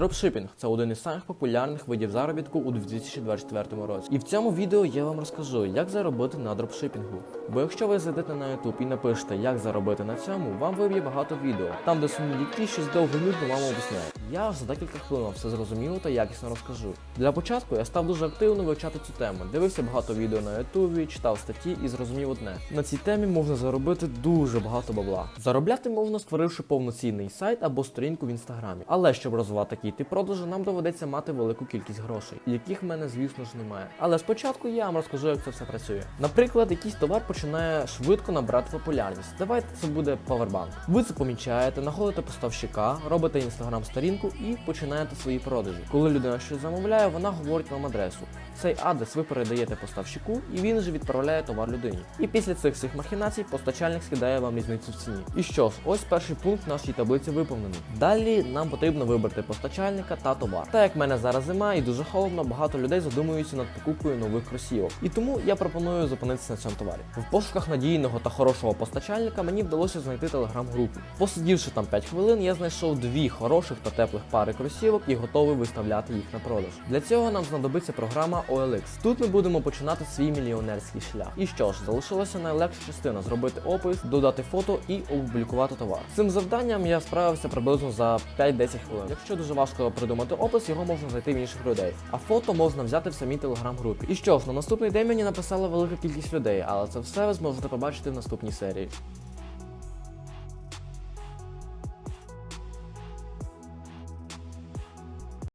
Дропшипінг це один із самих популярних видів заробітку у 2024 році. І в цьому відео я вам розкажу, як заробити на дропшипінгу. Бо якщо ви зайдете на YouTube і напишете, як заробити на цьому, вам виб'є багато відео, там де сумні що з довго нудно вам об'ясняють. Я за декілька хвилин все зрозуміло та якісно розкажу. Для початку я став дуже активно вивчати цю тему. Дивився багато відео на Ютубі, читав статті і зрозумів одне: на цій темі можна заробити дуже багато бабла. Заробляти можна, створивши повноцінний сайт або сторінку в інстаграмі. Але щоб розвивати такий тип продажу, нам доведеться мати велику кількість грошей, яких в мене, звісно ж, немає. Але спочатку я вам розкажу, як це все працює. Наприклад, якийсь товар починає швидко набрати популярність. Давайте це буде павербанк. Ви це помічаєте, знаходите поставщика, робите інстаграм-сторінку і починаєте свої продажі. Коли людина щось замовляє, вона говорить вам адресу. Цей адрес ви передаєте поставщику, і він же відправляє товар людині. І після цих всіх махінацій постачальник скидає вам різницю в ціні. І що ж, ось перший пункт нашій таблиці виповнений. Далі нам потрібно вибрати постачальника та товар. Так як в мене зараз зима і дуже холодно, багато людей задумуються над покупкою нових кросівок. І тому я пропоную зупинитися на цьому товарі. В пошуках надійного та хорошого постачальника мені вдалося знайти телеграм-групу. Посидівши там 5 хвилин, я знайшов дві хороших та теплих пари кросівок і готовий виставляти їх на продаж. Для цього нам знадобиться програма OLX. Тут ми будемо починати свій мільйонерський шлях. І що ж, залишилася найлегша частина зробити опис, додати фото і опублікувати товар. З Цим завданням я справився приблизно за 5-10 хвилин. Якщо дуже важко придумати опис, його можна знайти в інших людей. А фото можна взяти в самій телеграм-групі. І що ж, на наступний день мені написала велика кількість людей, але це все ви зможете побачити в наступній серії.